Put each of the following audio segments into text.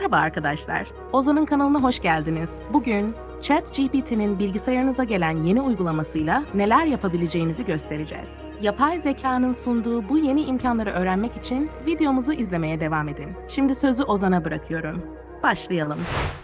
Merhaba arkadaşlar. Ozan'ın kanalına hoş geldiniz. Bugün ChatGPT'nin bilgisayarınıza gelen yeni uygulamasıyla neler yapabileceğinizi göstereceğiz. Yapay zekanın sunduğu bu yeni imkanları öğrenmek için videomuzu izlemeye devam edin. Şimdi sözü Ozan'a bırakıyorum. Başlayalım.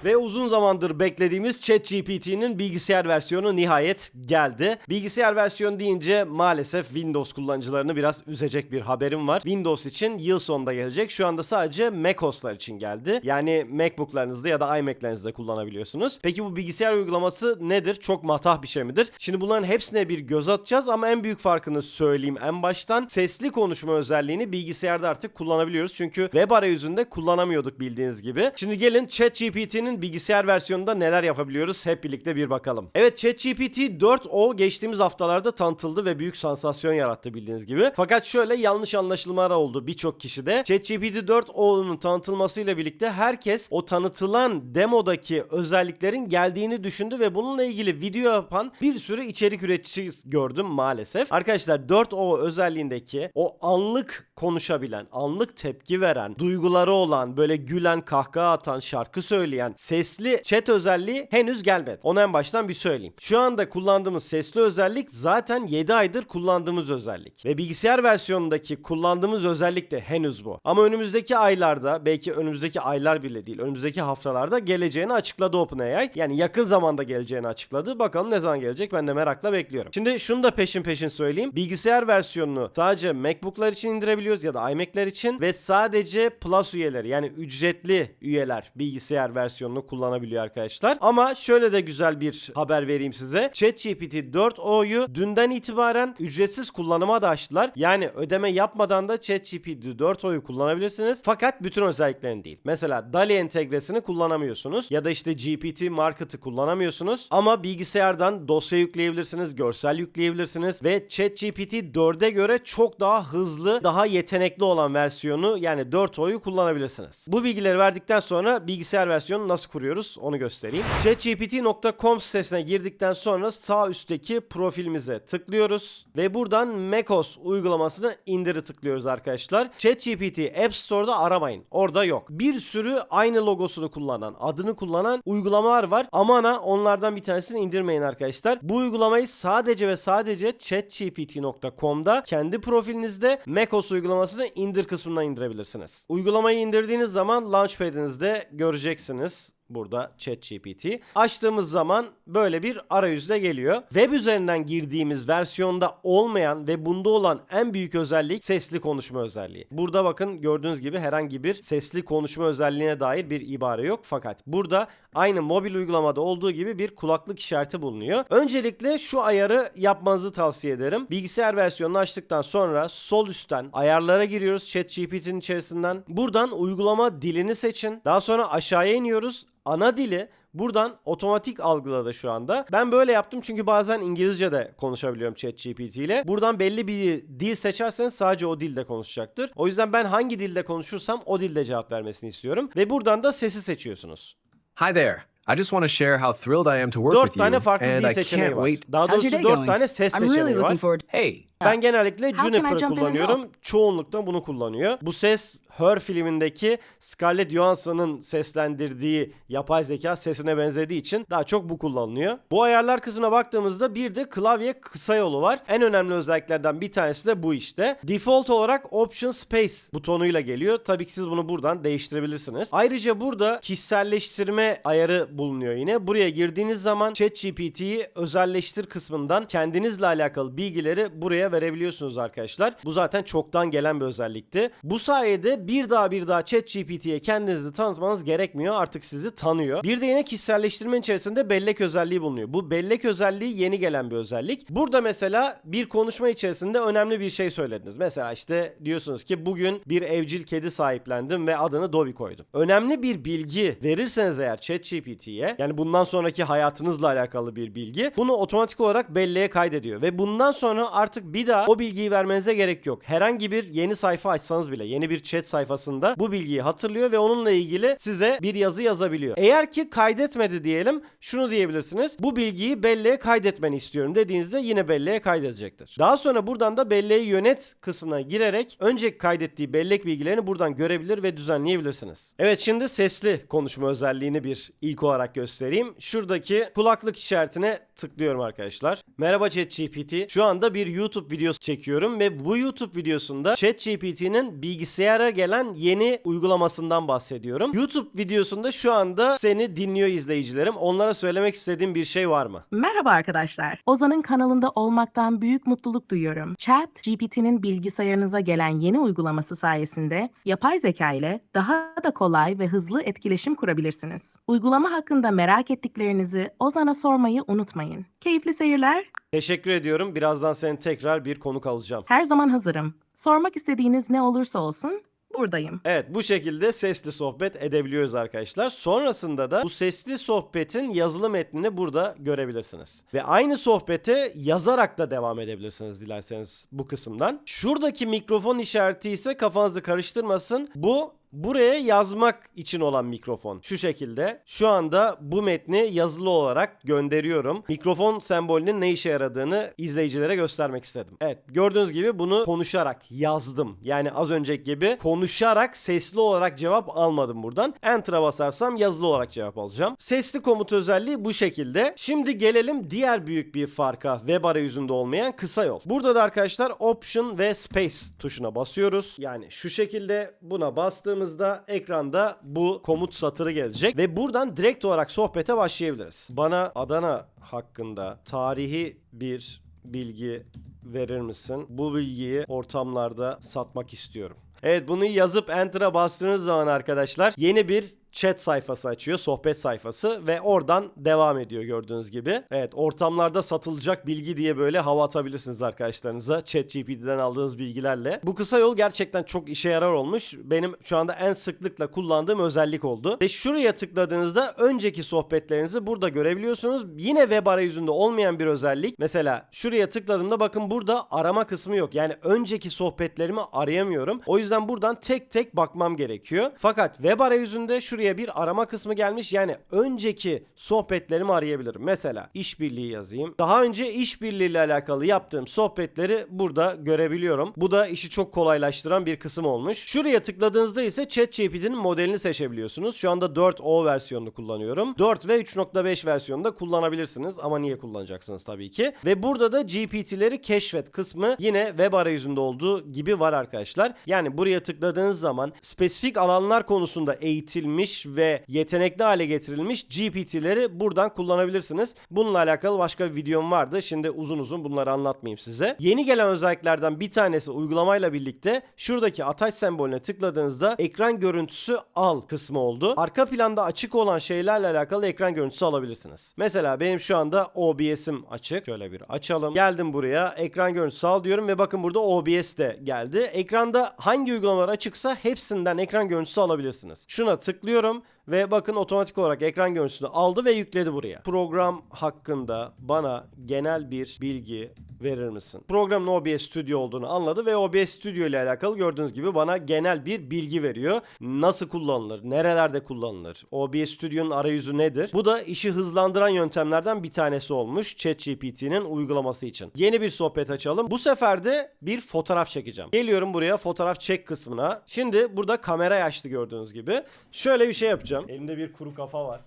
Ve uzun zamandır beklediğimiz ChatGPT'nin bilgisayar versiyonu nihayet geldi. Bilgisayar versiyonu deyince maalesef Windows kullanıcılarını biraz üzecek bir haberim var. Windows için yıl sonunda gelecek. Şu anda sadece macOS'lar için geldi. Yani MacBook'larınızda ya da iMac'lerinizde kullanabiliyorsunuz. Peki bu bilgisayar uygulaması nedir? Çok matah bir şey midir? Şimdi bunların hepsine bir göz atacağız ama en büyük farkını söyleyeyim en baştan. Sesli konuşma özelliğini bilgisayarda artık kullanabiliyoruz. Çünkü web arayüzünde kullanamıyorduk bildiğiniz gibi. Şimdi gelin ChatGPT'nin bilgisayar versiyonunda neler yapabiliyoruz hep birlikte bir bakalım. Evet ChatGPT 4o geçtiğimiz haftalarda tanıtıldı ve büyük sansasyon yarattı bildiğiniz gibi. Fakat şöyle yanlış anlaşılmalar oldu birçok kişide. ChatGPT 4o'nun tanıtılmasıyla birlikte herkes o tanıtılan demodaki özelliklerin geldiğini düşündü ve bununla ilgili video yapan bir sürü içerik üreticisi gördüm maalesef. Arkadaşlar 4o özelliğindeki o anlık konuşabilen, anlık tepki veren, duyguları olan, böyle gülen, kahkaha atan, şarkı söyleyen, sesli chat özelliği henüz gelmedi. Onu en baştan bir söyleyeyim. Şu anda kullandığımız sesli özellik zaten 7 aydır kullandığımız özellik. Ve bilgisayar versiyonundaki kullandığımız özellik de henüz bu. Ama önümüzdeki aylarda, belki önümüzdeki aylar bile değil, önümüzdeki haftalarda geleceğini açıkladı OpenAI. Yani yakın zamanda geleceğini açıkladı. Bakalım ne zaman gelecek ben de merakla bekliyorum. Şimdi şunu da peşin peşin söyleyeyim. Bilgisayar versiyonunu sadece MacBook'lar için indirebiliyoruz ya da iMac'ler için ve sadece Plus üyeleri yani ücretli üyeler bilgisayar versiyonunu kullanabiliyor arkadaşlar. Ama şöyle de güzel bir haber vereyim size. ChatGPT 4o'yu dünden itibaren ücretsiz kullanıma da açtılar. Yani ödeme yapmadan da ChatGPT 4o'yu kullanabilirsiniz. Fakat bütün özelliklerini değil. Mesela DALI entegresini kullanamıyorsunuz ya da işte GPT Market'ı kullanamıyorsunuz ama bilgisayardan dosya yükleyebilirsiniz, görsel yükleyebilirsiniz ve ChatGPT 4'e göre çok daha hızlı, daha yetenekli olan versiyonu yani 4o'yu kullanabilirsiniz. Bu bilgileri verdikten sonra bilgisayar versiyonu nasıl kuruyoruz onu göstereyim. ChatGPT.com sitesine girdikten sonra sağ üstteki profilimize tıklıyoruz ve buradan macOS uygulamasını indiri tıklıyoruz arkadaşlar. ChatGPT App Store'da aramayın. Orada yok. Bir sürü aynı logosunu kullanan, adını kullanan uygulamalar var. Aman ha onlardan bir tanesini indirmeyin arkadaşlar. Bu uygulamayı sadece ve sadece chatgpt.com'da kendi profilinizde macOS uygulamasını indir kısmından indirebilirsiniz. Uygulamayı indirdiğiniz zaman Launchpad'inizde göreceksiniz burada ChatGPT. Açtığımız zaman böyle bir arayüzde geliyor. Web üzerinden girdiğimiz versiyonda olmayan ve bunda olan en büyük özellik sesli konuşma özelliği. Burada bakın gördüğünüz gibi herhangi bir sesli konuşma özelliğine dair bir ibare yok. Fakat burada aynı mobil uygulamada olduğu gibi bir kulaklık işareti bulunuyor. Öncelikle şu ayarı yapmanızı tavsiye ederim. Bilgisayar versiyonunu açtıktan sonra sol üstten ayarlara giriyoruz ChatGPT'nin içerisinden. Buradan uygulama dilini seçin. Daha sonra aşağıya iniyoruz ana dili buradan otomatik algıladı şu anda. Ben böyle yaptım çünkü bazen İngilizce de konuşabiliyorum ChatGPT ile. Buradan belli bir dil seçerseniz sadece o dilde konuşacaktır. O yüzden ben hangi dilde konuşursam o dilde cevap vermesini istiyorum. Ve buradan da sesi seçiyorsunuz. Hi there. I just want to share how thrilled I am to work Dört with you, tane farklı and dil I seçeneği can't var. wait. Daha doğrusu dört tane ses I'm really seçeneği var. looking forward. Hey, Ben genellikle How can I Juniper'ı jump in and kullanıyorum. Çoğunlukla bunu kullanıyor. Bu ses Her filmindeki Scarlett Johansson'ın seslendirdiği yapay zeka sesine benzediği için daha çok bu kullanılıyor. Bu ayarlar kısmına baktığımızda bir de klavye kısa yolu var. En önemli özelliklerden bir tanesi de bu işte. Default olarak Option Space butonuyla geliyor. Tabii ki siz bunu buradan değiştirebilirsiniz. Ayrıca burada kişiselleştirme ayarı bulunuyor yine. Buraya girdiğiniz zaman ChatGPT'yi özelleştir kısmından kendinizle alakalı bilgileri buraya verebiliyorsunuz arkadaşlar. Bu zaten çoktan gelen bir özellikti. Bu sayede bir daha bir daha ChatGPT'ye kendinizi tanıtmanız gerekmiyor. Artık sizi tanıyor. Bir de yine kişiselleştirme içerisinde bellek özelliği bulunuyor. Bu bellek özelliği yeni gelen bir özellik. Burada mesela bir konuşma içerisinde önemli bir şey söylediniz. Mesela işte diyorsunuz ki bugün bir evcil kedi sahiplendim ve adını Dobby koydum. Önemli bir bilgi verirseniz eğer ChatGPT'ye yani bundan sonraki hayatınızla alakalı bir bilgi bunu otomatik olarak belleğe kaydediyor ve bundan sonra artık bir daha o bilgiyi vermenize gerek yok. Herhangi bir yeni sayfa açsanız bile yeni bir chat sayfasında bu bilgiyi hatırlıyor ve onunla ilgili size bir yazı yazabiliyor. Eğer ki kaydetmedi diyelim şunu diyebilirsiniz. Bu bilgiyi belleğe kaydetmeni istiyorum dediğinizde yine belleğe kaydedecektir. Daha sonra buradan da belleği yönet kısmına girerek önceki kaydettiği bellek bilgilerini buradan görebilir ve düzenleyebilirsiniz. Evet şimdi sesli konuşma özelliğini bir ilk olarak göstereyim. Şuradaki kulaklık işaretine tıklıyorum arkadaşlar. Merhaba ChatGPT. Şu anda bir YouTube videosu çekiyorum ve bu YouTube videosunda ChatGPT'nin bilgisayara gelen yeni uygulamasından bahsediyorum. YouTube videosunda şu anda seni dinliyor izleyicilerim. Onlara söylemek istediğim bir şey var mı? Merhaba arkadaşlar. Ozan'ın kanalında olmaktan büyük mutluluk duyuyorum. Chat GPT'nin bilgisayarınıza gelen yeni uygulaması sayesinde yapay zeka ile daha da kolay ve hızlı etkileşim kurabilirsiniz. Uygulama hakkında merak ettiklerinizi Ozan'a sormayı unutmayın. Keyifli seyirler. Teşekkür ediyorum. Birazdan seni tekrar bir konuk alacağım. Her zaman hazırım. Sormak istediğiniz ne olursa olsun buradayım. Evet bu şekilde sesli sohbet edebiliyoruz arkadaşlar. Sonrasında da bu sesli sohbetin yazılı metnini burada görebilirsiniz. Ve aynı sohbete yazarak da devam edebilirsiniz dilerseniz bu kısımdan. Şuradaki mikrofon işareti ise kafanızı karıştırmasın. Bu buraya yazmak için olan mikrofon. Şu şekilde. Şu anda bu metni yazılı olarak gönderiyorum. Mikrofon sembolünün ne işe yaradığını izleyicilere göstermek istedim. Evet gördüğünüz gibi bunu konuşarak yazdım. Yani az önceki gibi konuşarak sesli olarak cevap almadım buradan. Enter'a basarsam yazılı olarak cevap alacağım. Sesli komut özelliği bu şekilde. Şimdi gelelim diğer büyük bir farka web arayüzünde olmayan kısa yol. Burada da arkadaşlar Option ve Space tuşuna basıyoruz. Yani şu şekilde buna bastığımızda ekranda bu komut satırı gelecek ve buradan direkt olarak sohbete başlayabiliriz. Bana Adana hakkında tarihi bir bilgi verir misin? Bu bilgiyi ortamlarda satmak istiyorum. Evet bunu yazıp Enter'a bastığınız zaman arkadaşlar yeni bir chat sayfası açıyor, sohbet sayfası ve oradan devam ediyor gördüğünüz gibi. Evet ortamlarda satılacak bilgi diye böyle hava atabilirsiniz arkadaşlarınıza ChatGPT'den aldığınız bilgilerle. Bu kısa yol gerçekten çok işe yarar olmuş. Benim şu anda en sıklıkla kullandığım özellik oldu. Ve şuraya tıkladığınızda önceki sohbetlerinizi burada görebiliyorsunuz. Yine web arayüzünde olmayan bir özellik. Mesela şuraya tıkladığımda bakın burada arama kısmı yok. Yani önceki sohbetlerimi arayamıyorum. O yüzden buradan tek tek bakmam gerekiyor. Fakat web arayüzünde şuraya bir arama kısmı gelmiş. Yani önceki sohbetlerimi arayabilirim. Mesela işbirliği yazayım. Daha önce işbirliği ile alakalı yaptığım sohbetleri burada görebiliyorum. Bu da işi çok kolaylaştıran bir kısım olmuş. Şuraya tıkladığınızda ise ChatGPT'nin modelini seçebiliyorsunuz. Şu anda 4O versiyonunu kullanıyorum. 4 ve 3.5 versiyonunda kullanabilirsiniz ama niye kullanacaksınız tabii ki. Ve burada da GPT'leri keşfet kısmı yine web arayüzünde olduğu gibi var arkadaşlar. Yani buraya tıkladığınız zaman spesifik alanlar konusunda eğitilmiş ve yetenekli hale getirilmiş GPT'leri buradan kullanabilirsiniz. Bununla alakalı başka bir videom vardı. Şimdi uzun uzun bunları anlatmayayım size. Yeni gelen özelliklerden bir tanesi uygulamayla birlikte şuradaki ataç sembolüne tıkladığınızda ekran görüntüsü al kısmı oldu. Arka planda açık olan şeylerle alakalı ekran görüntüsü alabilirsiniz. Mesela benim şu anda OBS'im açık. Şöyle bir açalım. Geldim buraya ekran görüntüsü al diyorum ve bakın burada OBS de geldi. Ekranda hangi uygulamalar açıksa hepsinden ekran görüntüsü alabilirsiniz. Şuna tıklıyorum yazıyorum ve bakın otomatik olarak ekran görüntüsünü aldı ve yükledi buraya. Program hakkında bana genel bir bilgi verir misin? Programın OBS Studio olduğunu anladı ve OBS Studio ile alakalı gördüğünüz gibi bana genel bir bilgi veriyor. Nasıl kullanılır? Nerelerde kullanılır? OBS Studio'nun arayüzü nedir? Bu da işi hızlandıran yöntemlerden bir tanesi olmuş ChatGPT'nin uygulaması için. Yeni bir sohbet açalım. Bu sefer de bir fotoğraf çekeceğim. Geliyorum buraya fotoğraf çek kısmına. Şimdi burada kamera açtı gördüğünüz gibi. Şöyle bir şey yapacağım. Elimde bir kuru kafa var.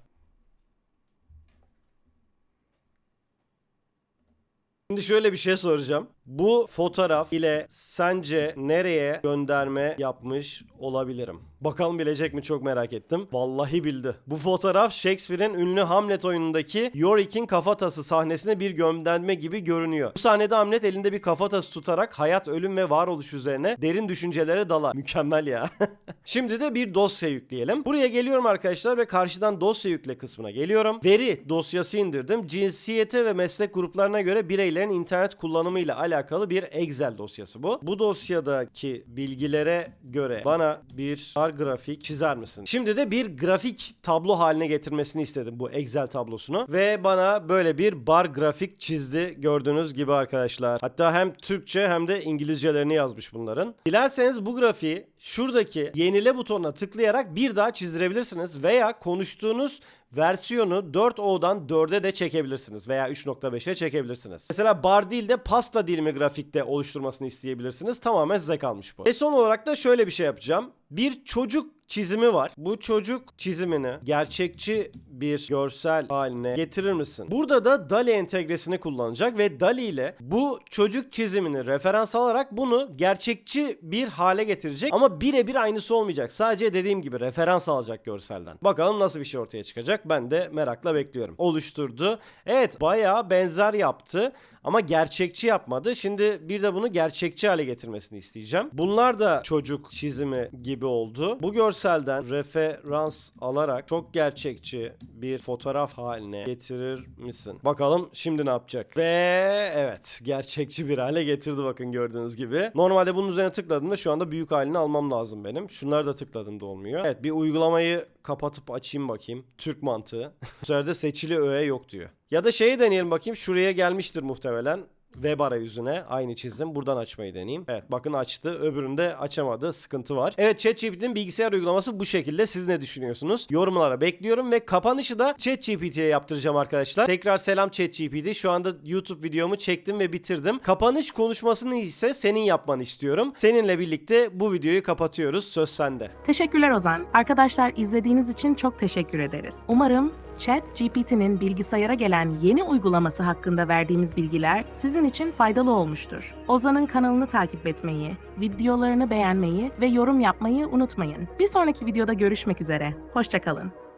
Şimdi şöyle bir şey soracağım. Bu fotoğraf ile sence nereye gönderme yapmış olabilirim? Bakalım bilecek mi çok merak ettim. Vallahi bildi. Bu fotoğraf Shakespeare'in ünlü Hamlet oyunundaki Yorick'in kafatası sahnesine bir gönderme gibi görünüyor. Bu sahnede Hamlet elinde bir kafatası tutarak hayat, ölüm ve varoluş üzerine derin düşüncelere dalar. Mükemmel ya. Şimdi de bir dosya yükleyelim. Buraya geliyorum arkadaşlar ve karşıdan dosya yükle kısmına geliyorum. Veri dosyası indirdim. Cinsiyete ve meslek gruplarına göre bireylerin internet kullanımıyla alakalı bir Excel dosyası bu. Bu dosyadaki bilgilere göre bana bir bar grafik çizer misin? Şimdi de bir grafik tablo haline getirmesini istedim bu Excel tablosunu ve bana böyle bir bar grafik çizdi gördüğünüz gibi arkadaşlar. Hatta hem Türkçe hem de İngilizcelerini yazmış bunların. Dilerseniz bu grafiği şuradaki yenile butonuna tıklayarak bir daha çizdirebilirsiniz veya konuştuğunuz versiyonu 4O'dan 4'e de çekebilirsiniz veya 3.5'e çekebilirsiniz. Mesela bar değil de pasta dilimi grafikte oluşturmasını isteyebilirsiniz. Tamamen size kalmış bu. Ve son olarak da şöyle bir şey yapacağım. Bir çocuk çizimi var. Bu çocuk çizimini gerçekçi bir görsel haline getirir misin? Burada da DALI entegresini kullanacak ve DALI ile bu çocuk çizimini referans alarak bunu gerçekçi bir hale getirecek ama birebir aynısı olmayacak. Sadece dediğim gibi referans alacak görselden. Bakalım nasıl bir şey ortaya çıkacak. Ben de merakla bekliyorum. Oluşturdu. Evet bayağı benzer yaptı ama gerçekçi yapmadı. Şimdi bir de bunu gerçekçi hale getirmesini isteyeceğim. Bunlar da çocuk çizimi gibi oldu. Bu görselden referans alarak çok gerçekçi bir fotoğraf haline getirir misin? Bakalım şimdi ne yapacak? Ve evet gerçekçi bir hale getirdi bakın gördüğünüz gibi. Normalde bunun üzerine tıkladığımda şu anda büyük halini almam lazım benim. Şunları da tıkladığımda olmuyor. Evet bir uygulamayı kapatıp açayım bakayım. Türk mantığı. Bu seçili öğe yok diyor. Ya da şeyi deneyelim bakayım. Şuraya gelmiştir muhtemelen. Web arayüzüne aynı çizim. Buradan açmayı deneyeyim. Evet bakın açtı. Öbüründe açamadı. Sıkıntı var. Evet ChatGPT'nin bilgisayar uygulaması bu şekilde. Siz ne düşünüyorsunuz? Yorumlara bekliyorum ve kapanışı da ChatGPT'ye yaptıracağım arkadaşlar. Tekrar selam ChatGPT. Şu anda YouTube videomu çektim ve bitirdim. Kapanış konuşmasını ise senin yapmanı istiyorum. Seninle birlikte bu videoyu kapatıyoruz. Söz sende. Teşekkürler Ozan. Arkadaşlar izlediğiniz için çok teşekkür ederiz. Umarım ChatGPT'nin bilgisayara gelen yeni uygulaması hakkında verdiğimiz bilgiler sizin için faydalı olmuştur. Ozan'ın kanalını takip etmeyi, videolarını beğenmeyi ve yorum yapmayı unutmayın. Bir sonraki videoda görüşmek üzere. Hoşçakalın.